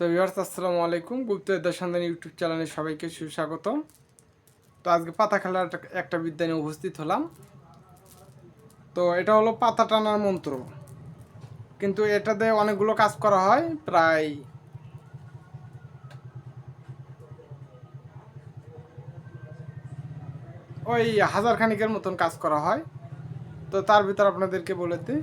তো ভিউয়ার্স, আসসালামু আলাইকুম। গুপ্তবিদ্যা সন্ধান ইউটিউব চ্যানেলে সবাইকে সুস্বাগতম। তো আজকে পাতা খেলার একটা- একটা বিদ্যা নিয়ে উপস্থিত হলাম। তো এটা হলো পাতা টানার মন্ত্র। কিন্তু এটাতে অনেকগুলো কাজ করা হয়, প্রায় ওই হাজার খানিকের মতন কাজ করা হয়। তো তার ভিতর আপনাদেরকে বলে দিই।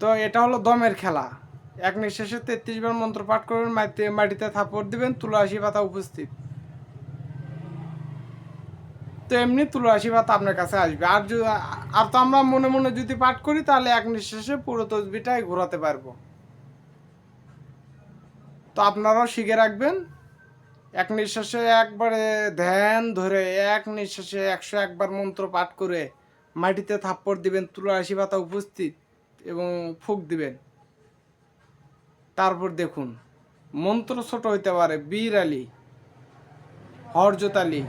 তো এটা হলো দমের খেলা। এক নিঃশ্বাসে তেত্রিশ বার মন্ত্র পাঠ করবেন মাটিতে মাটিতে থাপড় দিবেন, তুলাসী পাতা উপস্থিত। তো এমনি তুলাসী পাতা আপনার কাছে আসবে। আর যদি, আর তো আমরা মনে মনে যদি পাঠ করি, তাহলে এক নিঃশ্বাসে পুরো তসবিটাই ঘোরাতে পারব। তো আপনারাও শিখে রাখবেন। এক নিঃশ্বাসে একবারে ধ্যান ধরে এক নিঃশ্বাসে একশো একবার মন্ত্র পাঠ করে মাটিতে থাপ্পড় দিবেন, তুলাসী পাতা উপস্থিত। এবং ফুক দিবেন। তারপর দেখুন, মন্ত্র ছোট হইতে পারে, বীর আলী, হরজত আলী।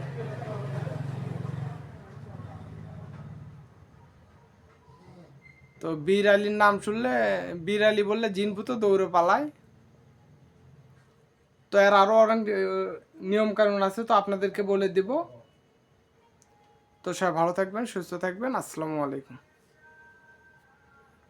তো বীর আলীর নাম শুনলে, বীর আলী বললে জিনপুত দৌড়ে পালায় তো এর আরও অনেক নিয়ম কানুন আছে, তো আপনাদেরকে বলে দিব। তো সবাই ভালো থাকবেন, সুস্থ থাকবেন। আসসালামু আলাইকুম।